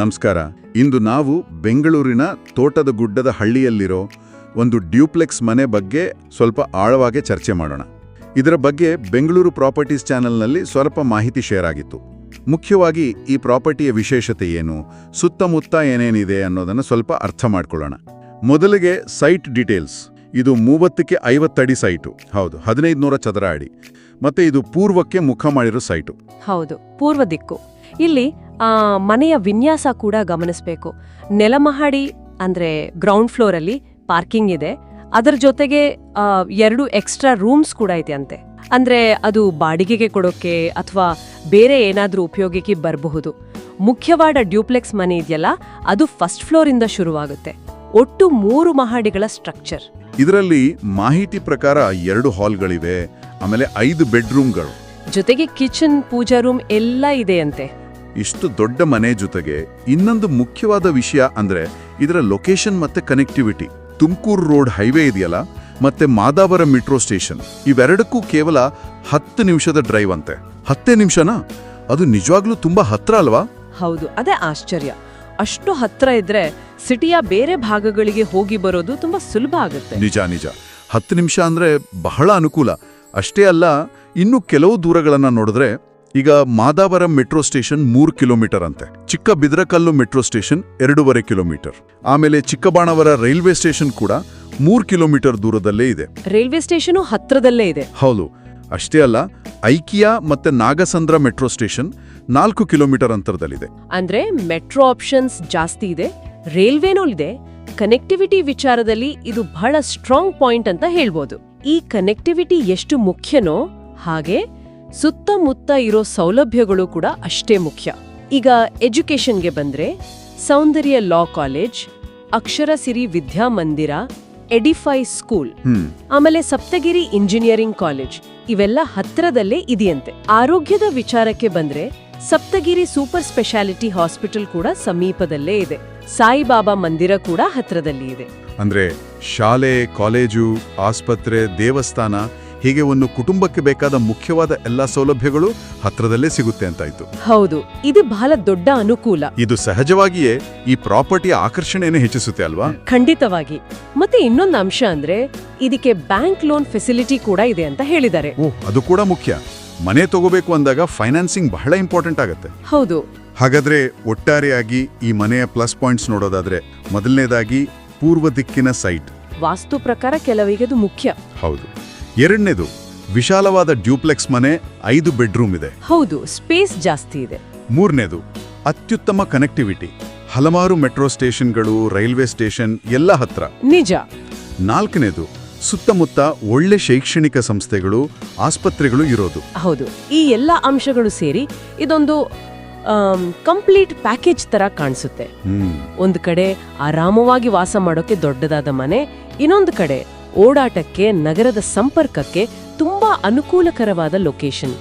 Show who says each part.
Speaker 1: ನಮಸ್ಕಾರ. ಇಂದು ನಾವು ಬೆಂಗಳೂರಿನ ತೋಟದ ಗುಡ್ಡದ ಹಳ್ಳಿಯಲ್ಲಿರೋ ಒಂದು ಡ್ಯೂಪ್ಲೆಕ್ಸ್ ಮನೆ ಬಗ್ಗೆ ಸ್ವಲ್ಪ ಆಳವಾಗಿ ಚರ್ಚೆ ಮಾಡೋಣ. ಇದರ ಬಗ್ಗೆ ಬೆಂಗಳೂರು ಪ್ರಾಪರ್ಟೀಸ್ ಚಾನೆಲ್ನಲ್ಲಿ ಸ್ವಲ್ಪ ಮಾಹಿತಿ ಶೇರ್ ಆಗಿತ್ತು. ಮುಖ್ಯವಾಗಿ ಈ ಪ್ರಾಪರ್ಟಿಯ ವಿಶೇಷತೆ ಏನು, ಸುತ್ತಮುತ್ತ ಏನೇನಿದೆ ಅನ್ನೋದನ್ನು ಸ್ವಲ್ಪ ಅರ್ಥ ಮಾಡ್ಕೊಳ್ಳೋಣ. ಮೊದಲಿಗೆ ಸೈಟ್ ಡೀಟೇಲ್ಸ್. ಇದು ಮೂವತ್ತಕ್ಕೆ ಐವತ್ತಡಿ ಸೈಟು. ಹೌದು ಹದಿನೈದು ನೂರ ಚದರ ಅಡಿ. ಮತ್ತೆ ಇದು ಪೂರ್ವಕ್ಕೆ ಮುಖ ಮಾಡಿರೋ ಸೈಟು.
Speaker 2: ಹೌದು, ಪೂರ್ವ ದಿಕ್ಕು. ಇಲ್ಲಿ ಮನೆಯ ವಿನ್ಯಾಸ ಕೂಡ ಗಮನಿಸಬೇಕು. ನೆಲಮಹಡಿ ಅಂದರೆ ಗ್ರೌಂಡ್ ಫ್ಲೋರಲ್ಲಿ ಪಾರ್ಕಿಂಗ್ ಇದೆ. ಅದರ ಜೊತೆಗೆ ಎರಡು ಎಕ್ಸ್ಟ್ರಾ ರೂಮ್ಸ್ ಕೂಡ ಇದೆ ಅಂತೆ. ಅಂದರೆ ಅದು ಬಾಡಿಗೆಗೆ ಕೊಡೋಕ್ಕೆ ಅಥವಾ ಬೇರೆ ಏನಾದರೂ ಉಪಯೋಗಕ್ಕೆ ಬರಬಹುದು. ಮುಖ್ಯವಾದ ಡ್ಯೂಪ್ಲೆಕ್ಸ್ ಮನೆ ಇದೆಯಲ್ಲ ಅದು ಫಸ್ಟ್ ಫ್ಲೋರ್ ಇಂದ ಶುರುವಾಗುತ್ತೆ. ಒಟ್ಟು ಮೂರು ಮಹಡಿಗಳ ಸ್ಟ್ರಕ್ಚರ್
Speaker 1: ಇದರಲ್ಲಿ ಮಾಹಿತಿ ಪ್ರಕಾರ ಎರಡು ಹಾಲ್ಗಳಿವೆ ಆಮೇಲೆ ಐದು ಬೆಡ್ರೂಮ್ಗಳು
Speaker 2: ಜೊತೆಗೆ ಕಿಚನ್ ಪೂಜಾ ರೂಮ್ ಎಲ್ಲ ಇದೆ ಅಂತೆ.
Speaker 1: ಇಷ್ಟು ದೊಡ್ಡ ಮನೆ ಜೊತೆಗೆ ಇನ್ನೊಂದು ಮುಖ್ಯವಾದ ವಿಷಯ ಅಂದ್ರೆ ಇದರ ಲೊಕೇಶನ್ ಮತ್ತೆ ಕನೆಕ್ಟಿವಿಟಿ ತುಮಕೂರು ರೋಡ್ ಹೈವೇ ಇದೆಯಲ್ಲ? ಮತ್ತೆ ಮಾದಾವರ ಮೆಟ್ರೋ ಸ್ಟೇಷನ್ ಇವೆರಡಕ್ಕೂ ಕೇವಲ ಹತ್ತು ನಿಮಿಷದ ಡ್ರೈವ್ ಅಂತೆ. ಹತ್ತೇ ನಿಮಿಷನಾ? ಅದು ನಿಜವಾಗ್ಲೂ ತುಂಬಾ ಹತ್ರ ಅಲ್ವಾ?
Speaker 2: ಹೌದು ಅದೇ ಆಶ್ಚರ್ಯ. ಅಷ್ಟು ಹತ್ರ ಇದ್ರೆ ಸಿಟಿಯ ಬೇರೆ ಭಾಗಗಳಿಗೆ ಹೋಗಿ ಬರೋದು ತುಂಬಾ ಸುಲಭ ಆಗುತ್ತೆ.
Speaker 1: ನಿಜ ನಿಜ. ಹತ್ತು ನಿಮಿಷ ಅಂದ್ರೆ ಬಹಳ ಅನುಕೂಲ. ಅಷ್ಟೇ ಅಲ್ಲ ಇನ್ನು ಕೆಲವು ದೂರಗಳನ್ನು ನೋಡಿದ್ರೆ ಈಗ ಮಾದಾವರಂ ಮೆಟ್ರೋ ಸ್ಟೇಷನ್ ಮೂರು ಕಿಲೋಮೀಟರ್ ಅಂತೆ. ಚಿಕ್ಕ ಬಿದ್ರಕಲ್ಲು ಮೆಟ್ರೋ ಸ್ಟೇಷನ್ ಎರಡೂವರೆ ಕಿಲೋಮೀಟರ್. ಆಮೇಲೆ ಚಿಕ್ಕಬಾಣವರ ರೈಲ್ವೆ ಸ್ಟೇಷನ್ ಕೂಡ ಮೂರು ಕಿಲೋಮೀಟರ್ ದೂರದಲ್ಲೇ ಇದೆ.
Speaker 2: ರೈಲ್ವೆ ಸ್ಟೇಷನ್ ಹತ್ರದಲ್ಲೇ ಇದೆ.
Speaker 1: ಹೌದು. ಅಷ್ಟೇ ಅಲ್ಲ ಐಕಿಯಾ ಮತ್ತೆ ನಾಗಸಂದ್ರ ಮೆಟ್ರೋ ಸ್ಟೇಷನ್ ನಾಲ್ಕು ಕಿಲೋಮೀಟರ್ ಅಂತರದಲ್ಲಿದೆ.
Speaker 2: ಅಂದ್ರೆ ಮೆಟ್ರೋ ಆಪ್ಷನ್ಸ್ ಜಾಸ್ತಿ ಇದೆ ರೈಲ್ವೆನೂ ಇದೆ. ಕನೆಕ್ಟಿವಿಟಿ ವಿಚಾರದಲ್ಲಿ ಇದು ಬಹಳ ಸ್ಟ್ರಾಂಗ್ ಪಾಯಿಂಟ್ ಅಂತ ಹೇಳ್ಬೋದು. ಈ ಕನೆಕ್ಟಿವಿಟಿ ಎಷ್ಟು ಮುಖ್ಯನೋ ಹಾಗೆ ಸುತ್ತಮುತ್ತ ಇರೋ ಸೌಲಭ್ಯಗಳು ಕೂಡ ಅಷ್ಟೇ ಮುಖ್ಯ. ಈಗ ಎಜುಕೇಷನ್ಗೆ ಬಂದ್ರೆ Soundarya law college Akshara Siri Vidyamandira Edify school ಆಮೇಲೆ ಸಪ್ತಗಿರಿ ಇಂಜಿನಿಯರಿಂಗ್ ಕಾಲೇಜ್ ಇವೆಲ್ಲ ಹತ್ರದಲ್ಲೇ ಇದೆಯಂತೆ. ಆರೋಗ್ಯದ ವಿಚಾರಕ್ಕೆ ಬಂದ್ರೆ ಸಪ್ತಗಿರಿ ಸೂಪರ್ ಸ್ಪೆಷಾಲಿಟಿ ಹಾಸ್ಪಿಟಲ್ ಕೂಡ ಸಮೀಪದಲ್ಲೇ ಇದೆ. ಸಾಯಿಬಾಬಾ ಮಂದಿರ ಕೂಡ ಹತ್ರದಲ್ಲಿ ಇದೆ.
Speaker 1: ಅಂದ್ರೆ ಶಾಲೆ ಕಾಲೇಜು ಆಸ್ಪತ್ರೆ ದೇವಸ್ಥಾನ ಹೀಗೆ ಒಂದು ಕುಟುಂಬಕ್ಕೆ ಬೇಕಾದ ಮುಖ್ಯವಾದ ಎಲ್ಲಾ ಸೌಲಭ್ಯಗಳು ಹತ್ರದಲ್ಲೇ ಸಿಗುತ್ತೆ ಅಂತಾಯ್ತು.
Speaker 2: ಹೌದು ಇದು ಬಹಳ ದೊಡ್ಡ ಅನುಕೂಲ.
Speaker 1: ಇದು ಸಹಜವಾಗಿಯೇ ಈ ಪ್ರಾಪರ್ಟಿಯ ಆಕರ್ಷಣೆಯನ್ನು ಹೆಚ್ಚಿಸುತ್ತೆ ಅಲ್ವಾ?
Speaker 2: ಖಂಡಿತವಾಗಿ. ಮತ್ತೆ ಇನ್ನೊಂದು ಅಂಶ ಅಂದ್ರೆ ಇದಕ್ಕೆ ಬ್ಯಾಂಕ್ ಲೋನ್ ಫೆಸಿಲಿಟಿ ಕೂಡ ಇದೆ ಅಂತ ಹೇಳಿದ್ದಾರೆ.
Speaker 1: ಓಹ್ ಅದು ಕೂಡ ಮುಖ್ಯ. ಮನೆ ತಗೋಬೇಕು ಅಂದಾಗ ಫೈನಾನ್ಸಿಂಗ್ ಬಹಳ ಇಂಪಾರ್ಟೆಂಟ್ ಆಗುತ್ತೆ.
Speaker 2: ಹೌದು.
Speaker 1: ಹಾಗಾದ್ರೆ ಒಟ್ಟಾರೆಯಾಗಿ ಈ ಮನೆಯ ಪ್ಲಸ್ ಪಾಯಿಂಟ್ಸ್ ನೋಡೋದಾದ್ರೆ ಮೊದಲನೇದಾಗಿ ಪೂರ್ವ ದಿಕ್ಕಿನ ಸೈಟ್.
Speaker 2: ವಾಸ್ತು ಪ್ರಕಾರ ಕೆಲವಿಗೆ ಅದು ಮುಖ್ಯ.
Speaker 1: ಹೌದು. ಎರಡನೇದು ವಿಶಾಲವಾದ ಡ್ಯೂಪ್ಲೆಕ್ಸ್ ಮನೆ ಐದು ಬೆಡ್ರೂಮ್ ಇದೆ.
Speaker 2: ಹೌದು ಸ್ಪೇಸ್ ಜಾಸ್ತಿ ಇದೆ.
Speaker 1: ಮೂರನೇದು ಅತ್ಯುತ್ತಮ ಕನೆಕ್ಟಿವಿಟಿ. ಹಲವಾರು ಮೆಟ್ರೋ ಸ್ಟೇಷನ್ಗಳು ರೈಲ್ವೆ ಸ್ಟೇಷನ್ ಎಲ್ಲ ಹತ್ರ.
Speaker 2: ನಿಜ.
Speaker 1: ನಾಲ್ಕನೇದು ಸುತ್ತಮುತ್ತ ಒಳ್ಳೆ ಶೈಕ್ಷಣಿಕ ಸಂಸ್ಥೆಗಳು ಆಸ್ಪತ್ರೆಗಳು ಇರೋದು.
Speaker 2: ಹೌದು ಈ ಎಲ್ಲ ಅಂಶಗಳು ಸೇರಿ ಇದೊಂದು ಕಂಪ್ಲೀಟ್ ಪ್ಯಾಕೇಜ್ ತರ ಕಾಣಿಸುತ್ತೆ. ಒಂದು ಕಡೆ ಆರಾಮವಾಗಿ ವಾಸ ಮಾಡೋಕೆ ದೊಡ್ಡದಾದ ಮನೆ ಇನ್ನೊಂದು ಕಡೆ ಓಡಾಟಕ್ಕೆ ನಗರದ ಸಂಪರ್ಕಕ್ಕೆ ತುಂಬಾ ಅನುಕೂಲಕರವಾದ ಲೊಕೇಶನ್